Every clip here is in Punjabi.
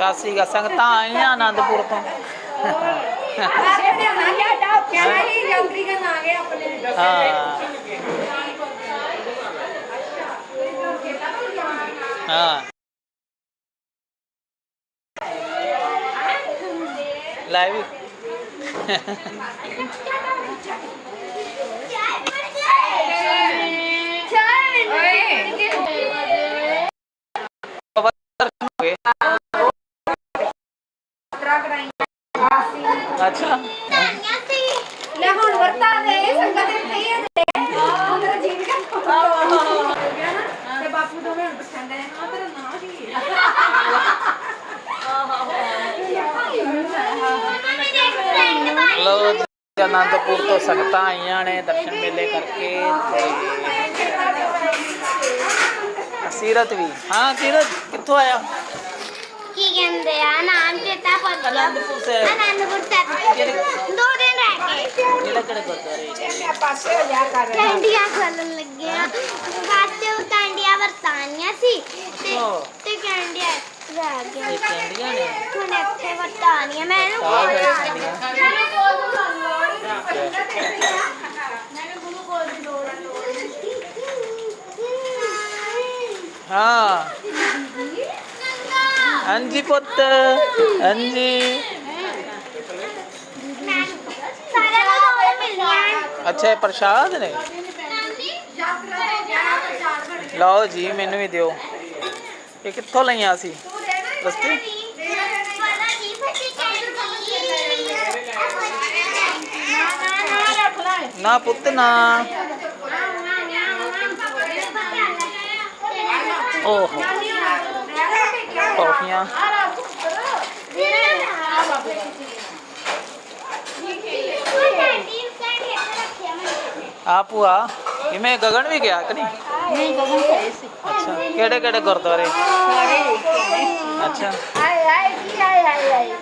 ਸਾਸੀ ਗਾ ਸੰਗਤਾਂ ਆਈਆਂ ਆਨੰਦਪੁਰ ਤੋਂ ਹਾਂ ਹਾਂ ਲਾਈਵ ਹੋ ਅੱਛਾ। ਲੈ ਹੁਣ ਵਰਤਾ ਦੇ ਸੰਗਤ ਦੇ ਨਹੀਂ ਹੈ ਅੰਦਰ ਜੀਵ ਕੇ ਤੇ ਬਾਪੂ ਦੋਵੇਂ ਹੁਣ ਪਛਾਣਦੇ ਨੇ ਹਾਂ ਤੇਰਾ ਨਾਂ ਕੀ ਹੈ ਲੋ ਜੀ, ਆਨੰਦਪੁਰ ਤੋਂ ਸੰਗਤਾਂ ਆਈਆਂ ਨੇ ਦਰਸ਼ਨ ਮੇਲੇ ਕਰਕੇ ਤੇ ਸੀਰਤ ਵੀ। ਹਾਂ ਸੀਰਤ ਕਿੱਥੋਂ ਆਇਆ? ਕੀ ਕਹਿੰਦੇ ਆ? ਨਾਮ ਚੇਤਾ ਪਰ ਆਨੰਦਪੁਰ ਸਾਹਿਬ ਆਨੰਦਪੁਰ ਸਾਹਿਬ ਦੋ ਦਿਨ ਰਹਿ ਕੇ ਕਿਹੜਾ ਕਿਹੜਾ ਗੁਰਦੁਆਰੇ ਪਾਸੇ ਹੋ ਜਾ ਕਰ। ਕੈਂਡੀਆਂ ਖੋਲਣ ਲੱਗੇ ਆ। ਵਾਸਤੇ ਉਹ ਕੈਂਡੀਆਂ ਵਰਤਾਨੀਆਂ ਸੀ ਤੇ ਓ। ਤੇ ਕੈਂਡੀਆਂ ਰਹਿ ਇਹ ਗਈਆਂ ਕੈਂਡੀਆਂ ਨੇ। ਹੁਣ ਇੱਥੇ ਵਰਤਾਨੀਆਂ। ਮੈਂ ਇਹਨੂੰ ਆ ਕੋਲ ਗਏ ਲਾ ਕੈਂਡੀਆਂ ਹਾਂ। ਹਾਂਜੀ ਪੁੱਤ ਹਾਂਜੀ ਅੱਛਾ ਇਹ ਪ੍ਰਸ਼ਾਦ ਨੇ ਲਓ ਜੀ ਮੈਨੂੰ ਵੀ ਦਿਓ ਇਹ ਕਿੱਥੋਂ ਲਈਆਂ ਸੀ ਰਸਤੇ ਨਾ ਪੁੱਤ ਨਾ ਓਹੋ ਟੌਫੀਆਂ ਆ ਭੂਆ ਇਵੇਂ ਗਗਨ ਵੀ ਗਿਆ ਕਿ ਨਹੀਂ ਨਹੀਂ ਗਗਨ ਸਹੀ ਸੀ ਅੱਛਾ ਕਿਹੜੇ ਕਿਹੜੇ ਗੁਰਦੁਆਰੇ ਅੱਛਾ ਆਏ ਆਏ ਕੀ ਆਏ ਆਏ ਆਏ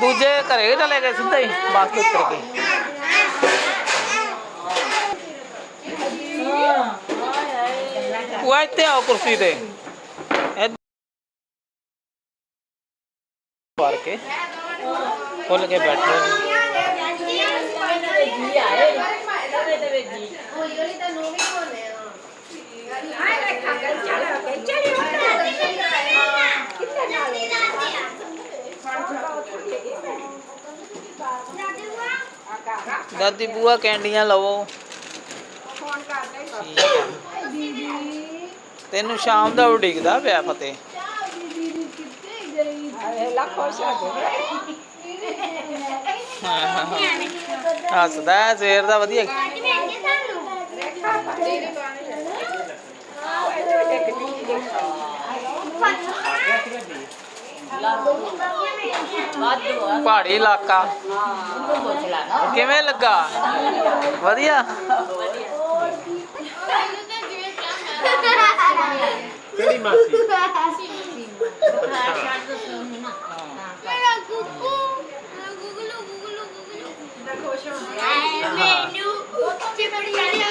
ਦੂਜੇ ਘਰੇ ਚਲੇ ਗਏ ਸਿੱਧਾ ਹੀ ਬੱਸ ਤੋਂ ਉੱਤਰ ਕੇ ਭੂਆ ਇੱਥੇ ਆਓ ਕੁਰਸੀ ਤੇ। ਇੱਧ- ਕੇ ਖੁੱਲ ਕੇ ਬੈਠੋ। ਦਾਦੀ ਬੂਆ ਕੈਂਡੀਆਂ ਲਵੋ। ਠੀਕ ਆ। ਤੈਨੂੰ ਸ਼ਾਮ ਦਾ ਉਡੀਕਦਾ ਪਿਆ ਫਤਿਹ। ਹੱਸਦਾ ਹੈ, ਸਵੇਰ ਦਾ ਵਧੀਆ। ਪਹਾੜੀ ਇਲਾਕਾ। ਕਿਵੇਂ ਲੱਗਾ? ਵਧੀਆ? ਕਿਹੜੀ ਮਾਸੀ ਮੇਰਾ ਗੁੱਗੂ ਮੇਰਾ ਗੁੱਗਲੂ ਗੁੱਗਲੂ ਗੁੱਗਲੂ ਮੈਨੂੰ ਚਿਪੜੀ ਲਿਆ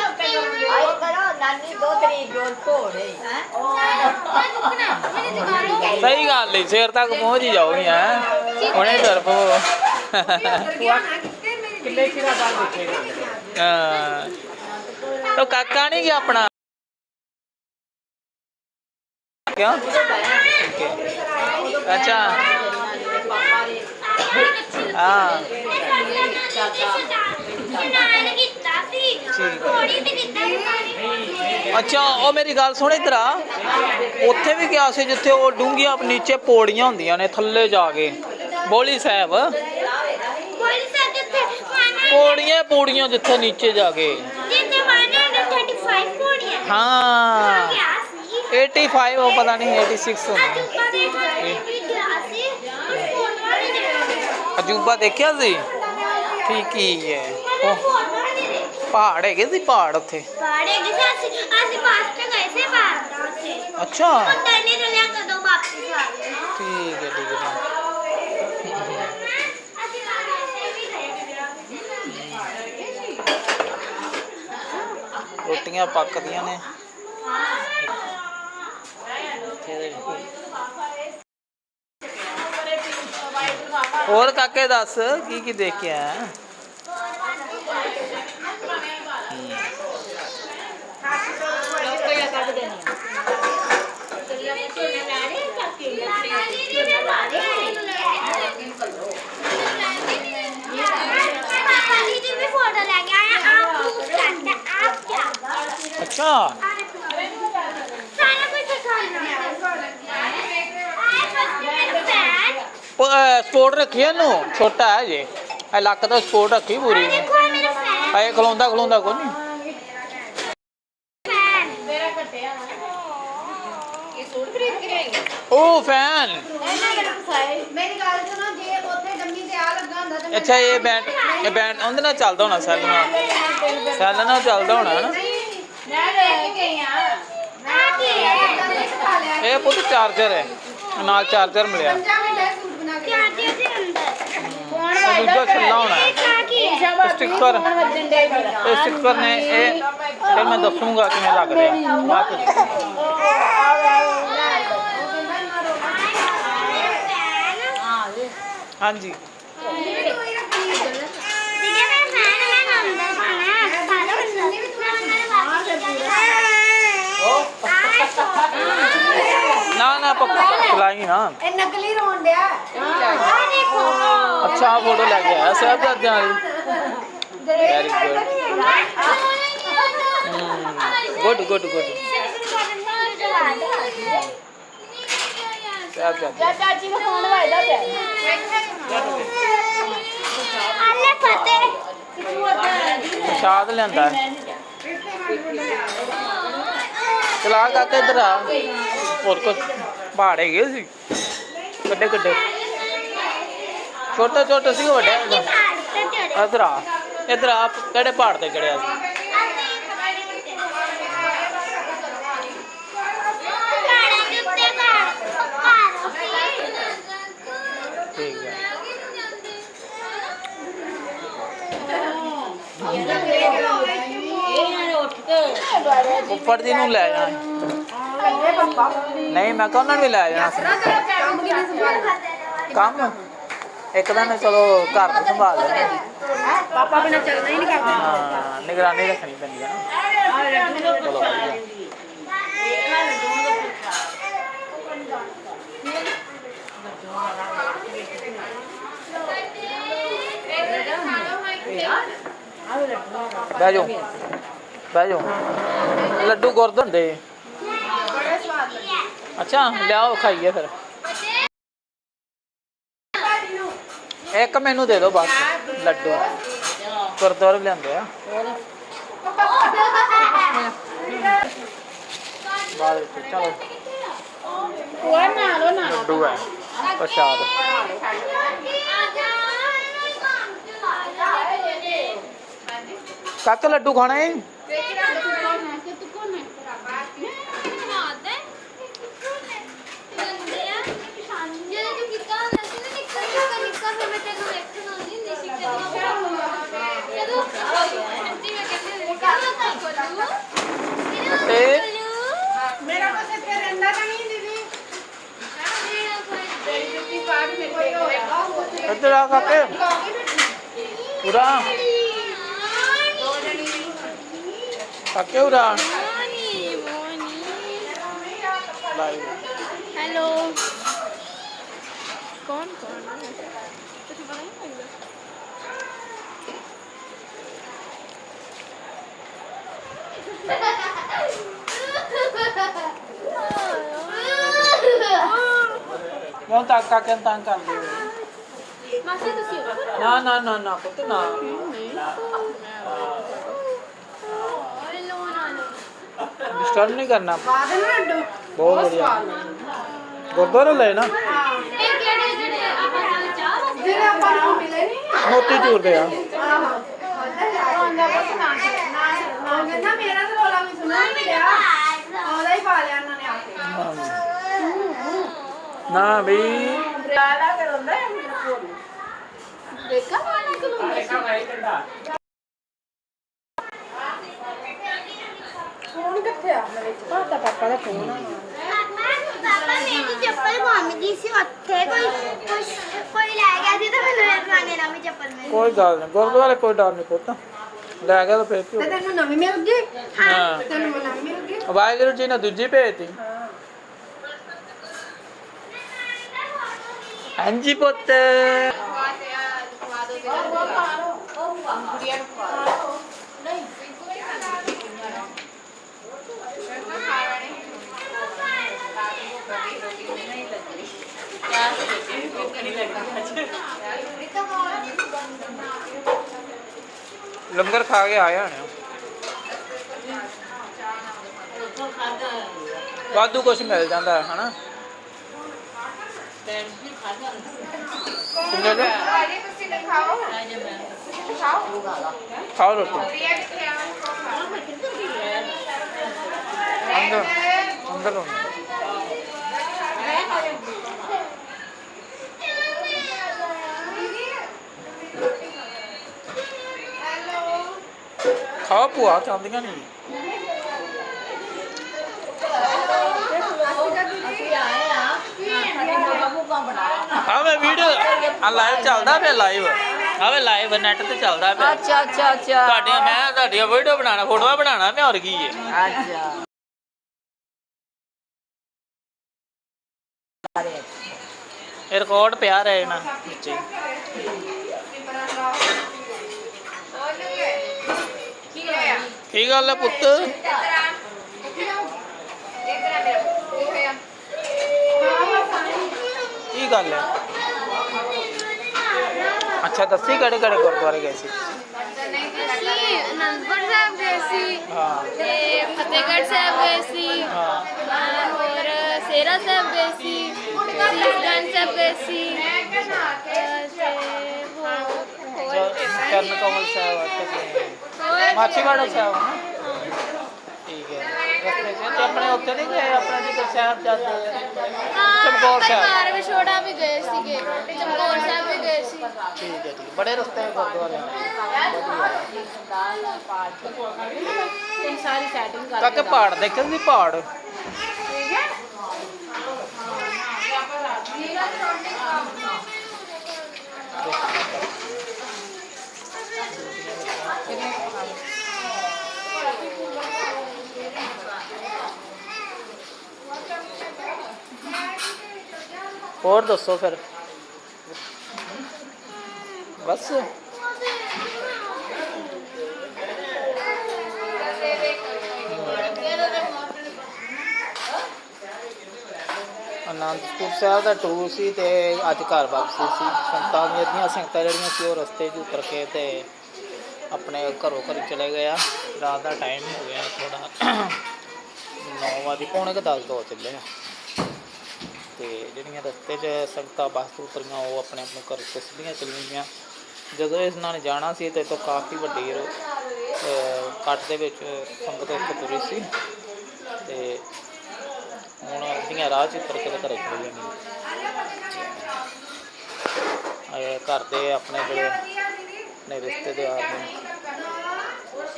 ਆਏ ਕਰੋ ਨਾਨੀ ਦੋ ਤਰੀ ਜੋਲ ਕੋੜੇ ਸਹੀ ਗੱਲ ਹੈ ਸਵੇਰ ਤੱਕ ਪਹੁੰਚ ਹੀ ਜਾਓਗੀ ਹੈ। ਹੁਣੇ ਤੁਰ ਪਵੋ। ਕਿੰਨੇ ਚਿਰਾਂ ਬਾਅਦ ਦੇਖੇ ਹਾਂ। ਤੋ ਕਾਕਾ ਨਹੀਂ ਗਿਆ ਆਪਣਾ? ਕਿਉਂ? ਅੱਛਾ। ਹਾਂ। ਅੱਛਾ ਉਹ ਮੇਰੀ ਗੱਲ ਸੁਣ ਇਧਰ ਆ। ਉੱਥੇ ਵੀ ਗਿਆ ਸੀ ਜਿੱਥੇ ਉਹ ਡੂੰਘੀਆਂ ਨੀਚੇ ਪੌੜੀਆਂ ਹੁੰਦੀਆਂ ਨੇ ਥੱਲੇ ਜਾ ਕੇ। ਬੋਲੀ ਸਾਹਿਬ। ਸਾਡੇ ਤੇ ਮਾਨਾ ਪੌੜੀਆਂ ਪੌੜੀਆਂ ਜਿੱਥੇ ਨੀਚੇ ਜਾ ਕੇ। ਜਿੱਤੇ ਮਾਨਾ 35 ਕੋੜੀਆਂ ਹਾਂ। 85 ਉਹ ਪਤਾ ਨਹੀਂ 86 ਹੁੰਦੀ ਅਜੂਬਾ ਦੇਖਿਆ ਸੀ? ਠੀਕ ਹੀ ਹੈ। ਪਹਾੜ ਹੈਗੇ ਸੀ ਪਹਾੜ ਉੱਥੇ। ਬਾੜੇ ਗਏ ਸੀ ਅਸੀਂ ਅਸੀਂ ਬਾਸ ਤੇ ਗਏ ਸੀ ਦਾ ਉੱਥੇ। ਅੱਛਾ। ਪਤਾ ਨਹੀਂ ਚੱਲਿਆ ਕਦੋਂ ਵਾਪਸ ਆ ਗਏ। ਠੀਕ ਹੈ ਠੀਕ ਹੈ। ਰੋਟੀਆਂ ਪੱਕਦੀਆਂ ਨੇ। ਇੱਥੇ ਦੇ ਹੋਰ ਕਾਕੇ ਦੱਸ ਕੀ ਕੀ ਦੇਖ ਕੇ ਸਪੋਰਟ ਰੱਖੀ ਇਹਨੂੰ ਛੋਟਾ ਹੈ ਜੇ ਇਹ ਲੱਕ ਤੋਂ ਸਪੋਰਟ ਰੱਖੀ ਪੂਰੀ। ਆਏ ਖਲੋਂਦਾ ਖਲੋਂਦਾ ਕੋਈ ਨਹੀਂ। ਉਹ ਫੈਨ ਅੱਛਾ ਇਹ ਬੈਂਡ ਇਹ ਬੈਂਡ ਉਹਦੇ ਨਾਲ ਚੱਲਦਾ ਹੋਣਾ ਸੈੱਲ ਨਾਲ। ਸੈੱਲ ਨਾਲ ਚੱਲਦਾ ਹੋਣਾ ਇਹ ਪੁੱਤ ਚਾਰਜਰ ਹੈ। ਨਾਲ ਚਾਰਜਰ ਮਿਲਿਆ। ਦੂਜਾ ਖੱਲਾ ਹੋਣਾ ਸਟicker ਇਹ ਸਟicker ਨੇ ਇਹ ਫਿਰ ਮੈਂ ਦੱਸੂਗਾ ਕਿਵੇਂ ਲੱਗ ਰਿਹਾ ਬਾਅਦ ਹਾਂਜੀ Oh. ना खिलाई हाँ। नकली रोन दिया अच्छा फ़ोटो लग गया ऐसे आप जाते हैं। गुड गुड गुड गुड चाची को इधर आ। और कुछ? ਪਹਾੜੇ ਗਏ ਸੀ। ਕੱਡੇ ਕੱਡੇ? ਛੋਟਾ ਛੋਟਾ ਸੀ ਵੱਡਾ ਹੈਗਾ? ਇਧਰ ਆ। ਇਧਰ ਆ ਕਿਹੜੇ ਪਹਾੜ ਤੇ ਚੜਿਆ ਸੀ? ਉੱਪਰ ਦੀ ਨੂੰ ਲੈ ਜਾਣਾ ਨਹੀਂ ਮੈਂ ਕਿਹਾ ਉਹਨਾਂ ਨੂੰ ਵੀ ਲੈ ਜਾਣਾ ਸੀ ਕੰਮ ਕਿਵੇਂ ਸੰਭਾਲ ਕੰਮ ਇੱਕ ਦਿਨ ਚਲੋ ਘਰ ਨੂੰ ਸੰਭਾਲ ਲੈਣੇ ਪਾਪਾ ਬਿਨਾ ਚੱਲਣਾ ਹੀ ਨਹੀਂ ਕਰਦਾ ਹਾਂ ਨਿਗਰਾਨੀ ਰੱਖਣੀ ਪੈਂਦੀ ਹੈ ਨਾ ਚਲੋ ਵਧੀਆ ਬਹਿ ਜਾਓ ਬਹਿ ਜਾਓ ਲੱਡੂ ਗੁਰਦ ਹੁੰਦੇ ਅੱਛਾ, ਲਿਆਓ, ਖਾਈਏ ਫਿਰ। ਇੱਕ ਮੈਨੂੰ ਦੇ ਦਿਓ ਬਸ, ਲੱਡੂ। ਗੁਰਦੁਆਰੇ ਲਿਆਂਦੇ ਆ। ਬਾਅਦ ਵਿੱਚ ਚਲੋ। ਲੱਡੂ ਹੈ, ਪ੍ਰਸ਼ਾਦ। ਕੱਕ ਲੱਡੂ ਖਾਣਾ? ਹੈ ਤੇ ਮੇਰਾ ਕੁਛ ਇੱਥੇ ਰਹਿੰਦਾ ਤਾਂ ਨਹੀਂ ਦੀਦੀ। ਜੁੱਤੀ ਪਾ ਕੇ ਮੇਰੇ ਕੋਲ ਇੱਧਰ ਆ ਕਾਕੇ। ਉਰਾ। ਕਾਕੇ ਉਰਾ। ਬਾਈ। हेलो ਕੌਣ ਕੌਣ ਹੈ ਤੁਸੀਂ ਪਤਾ ਨਹੀਂ ਲੱਗਦਾ ਬਹੁਤ ਆਕਾ ਕੇ ਤਾਂ ਕਰਦੇ ਹੋ ਮਾਸੀ ਤੁਸੀਂ ਉਰੇ। ਨਾ ਨਾ ਨਾ ਨਾ ਪੁੱਤ ਨਾ ਓਏ ਲੋ ਨਾ ਲੋ ਕਰਨਾ ਬਹੁਤ ਵਧੀਆ ਲੈ ਨਾ ਵੀ ਲਾਲਾ ਕਰ ਹੁੰਦਾ ਹੈ ਮੇਰਾ ਫੋਨ ਦੇਖਾ ਫੋਨ ਕਿੱਥੇ ਆ? ਮੇਰੇ ਚ ਪਾਪਾ ਦਾ ਫੋਨ ਆ। ਪਾਪਾ ਮੇਰੀ ਚੱਪਲ ਗੁੰਮ ਗਈ ਸੀ ਉੱਥੇ। ਕੋਈ ਕੁਛ ਕੋਈ ਲੈ ਗਿਆ ਸੀ ਤਾਂ ਮੈਨੂੰ ਇਹ ਪੁਰਾਣੇ ਨਵੀਂ ਚੱਪਲ ਮਿਲ ਗਈ। ਕੋਈ ਗੱਲ ਨਹੀਂ ਗੁਰਦੁਆਰੇ ਕੋਈ ਡਰ ਨਹੀਂ ਪੁੱਤ। ਲੈ ਗਿਆ ਤਾਂ ਫੇਰ ਕੀ ਤੇ ਤੈਨੂੰ ਨਵੀਂ ਮਿਲ ਗਈ? ਹਾਂ। ਤੈਨੂੰ ਨਵੀਂ ਮਿਲ ਗਈ? ਵਾਹਿਗੁਰੂ ਜੀ ਨੇ ਦੂਜੀ ਭੇਜਤੀ। ਹਾਂਜੀ ਪੁੱਤ। ਲੰਗਰ ਖਾ ਕੇ ਆਇਆ ਨੇ ਵਾਧੂ ਕੁਝ ਮਿਲ ਜਾਂਦਾ ਹੈ ਹਨਾ? ਕਿੰਨੇ ਦੇ ਖਾਓ ਰੋਟੀ। ਅੰਦਰ ਅੰਦਰ ਹੋਣੀ। ਖਾਓ ਭੂਆ ਚਾਹੁੰਦੀਆਂ ਨਹੀਂ ਆ ਮੈਂ ਵੀਡੀਓ ਆ ਲਾਈਵ ਚੱਲਦਾ ਪਿਆ ਲਾਈਵ ਆਵੇ ਲਾਈਵ ਨੈਟ ਤੇ ਚੱਲਦਾ ਪਿਆ। ਅੱਛਾ ਅੱਛਾ ਅੱਛਾ। ਤੁਹਾਡੀਆਂ ਮੈਂ ਤੁਹਾਡੀਆਂ ਵੀਡੀਓ ਬਣਾਉਣਾ ਫੋਟੋਆਂ ਬਣਾਉਣਾ ਮੈਂ ਹੋਰ ਕੀ ਹੈ। ਅੱਛਾ। ਇਹ ਰਿਕਾਰਡ ਪਿਆ ਰਹੇ ਨਾ ਕੀ ਗੱਲ ਹੈ ਪੁੱਤ? ਕੀ ਗੱਲ ਹੈ ਅੱਛਾ ਦੱਸੀ ਕਿਹੜੇ ਕਿਹੜੇ ਗੁਰਦੁਆਰੇ ਗਏ ਸੀ? ਅਸੀਂ ਅਨੰਦਪੁਰ ਸਾਹਿਬ ਗਏ ਸੀ ਹਾਂ। ਤੇ ਫਤਿਹਗੜ੍ਹ ਸਾਹਿਬ ਗਏ ਸੀ ਹਾਂ। ਅਹ ਹੋਰ ਸੇਰਾ ਸਾਹਿਬ ਗਏ ਸੀ ਸੀਸਗੰਜ ਸਾਹਿਬ ਗਏ। ਸੀ ਅਹ ਤੇ ਹੋਰ ਹੋਰ ਚਰਨ ਕਮਲ ਸਾਹਿਬ ਹੋਰ ਮਾਛੀਵਾੜਾ ਸਾਹਿਬ ਨਾ। ਠੀਕ ਹੈ। ਰਸਤੇ 'ਚ। ਤੇ ਆਪਣੇ ਉੱਥੇ ਨਹੀਂ ਗਏ? ਆਪਣੇ ਜਿੱਥੇ ਸਾਹਿਬ ਜਾਂਦੇ ਚਮਕੌਰ ਸਾਹਿਬ। ਪਰਿਵਾਰ ਵਿਛੋੜਾ ਵੀ ਗਏ ਸੀਗੇ। ਚਮਕੌਰ ਸਾਹਿਬ ਵੀ ਗਏ ਸੀ। ਠੀਕ ਹੈ ਠੀਕ ਹੈ। ਬੜੇ ਰਸਤੇ ਗੁਰਦੁਆਰੇ। ਸਾਰੀ ਸੈਟਿੰਗ ਕਰ ਕਾਕੇ ਪਹਾੜ। ਦੇਖੇ ਸੀ ਪਹਾੜ ਹੋਰ ਦੱਸੋ ਫਿਰ। ਬਸ। ਅਨੰਦਪੁਰ ਸਾਹਿਬ ਦਾ ਟੂਰ ਸੀ ਤੇ ਅੱਜ ਘਰ ਵਾਪਸੀ ਸੀ। ਸੰਗਤਾਂ ਦੀਆਂ ਅੱਧੀਆਂ ਸੰਗਤਾਂ ਜਿਹੜੀਆਂ ਸੀ ਉਹ ਰਸਤੇ 'ਚ ਉਤਰ ਕੇ ਤੇ ਆਪਣੇ ਘਰੋਂ ਘਰ ਚਲੇ ਗਏ ਆ। ਰਾਤ ਦਾ ਟਾਈਮ ਹੋ ਗਿਆ ਥੋੜਾ 9 ਵਜੇ, ਪੌਣੇ ਕੁ ਦਸ ਦੋ ਚੱਲੇ ਆ। ਤੇ ਜਿਹੜੀਆਂ ਰਸਤੇ 'ਚ ਸੰਗਤਾਂ ਬੱਸ ਤੋਂ ਉਤਰੀਆਂ, ਉਹ ਆਪਣੇ ਆਪਣੇ ਘਰ ਤੇ ਸਿੱਧੀਆਂ ਚਲੀਆਂ ਗਈਆਂ। ਜਦੋਂ ਇਸ ਨਾਲ ਜਾਣਾ ਸੀ, ਤੇ ਇਹ ਤੋਂ ਕਾਫੀ ਵੱਡੀ ਰੋ- ਕੱਟ ਦੇ ਵਿੱਚ ਸੰਗਤ ਉੱਥੇ ਤੁਰੀ ਸੀ। ਤੇ ਹੁਣ ਅੱਧੀਆਂ ਰਾਹ 'ਚ ਉਤਰ ਕੇ ਤੇ ਘਰੇ ਚਲੇ ਜਾਂਦੀਆਂ ਘਰ ਦੇ ਆਪਣੇ ਜਿਹੜੇ ਨੇ ਰਿਸ਼ਤੇਦਾਰ ਨੇ,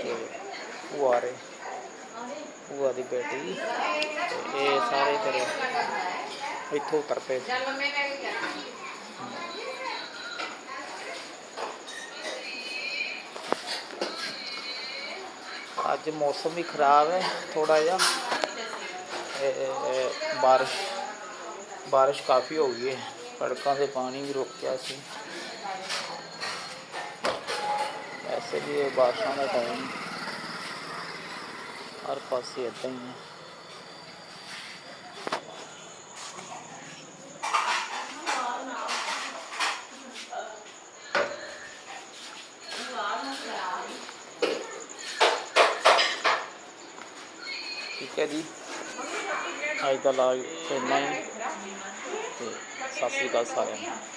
ਤੇ ਉਹ ਆ ਰਹੇ ਭੂਆ ਦੀ ਬੇਟੀ, ਤੇ ਇਹ ਸਾਰੇ ਫਿਰ ਇੱਥੋਂ ਉਤਰ ਪਏ ਸੀ। ਅੱਜ ਮੌਸਮ ਵੀ ਖਰਾਬ ਹੈ ਥੋੜਾ ਜਿਹਾ ਇਹ ਬਾਰਿਸ਼ ਬਾਰਿਸ਼ ਕਾਫੀ ਹੋ ਗਈ ਹੈ ਸੜਕਾਂ ਤੇ ਪਾਣੀ ਵੀ ਰੁਕ ਗਿਆ ਸੀ ਵੈਸੇ ਵੀ ਇਹ ਬਾਰਿਸ਼ਾਂ ਦਾ ਟਾਈਮ ਹਰ ਪਾਸੇ ਇਦਾਂ ਹੀ ਹੈ ਠੀਕ ਹੈ ਜੀ। ਅੱਜ ਦਾ ਲਾਈਵ ਇੰਨਾ ਹੀ ਤੇ ਸਤਿ ਸ੍ਰੀ ਅਕਾਲ ਸਾਰਿਆਂ ਨੂੰ।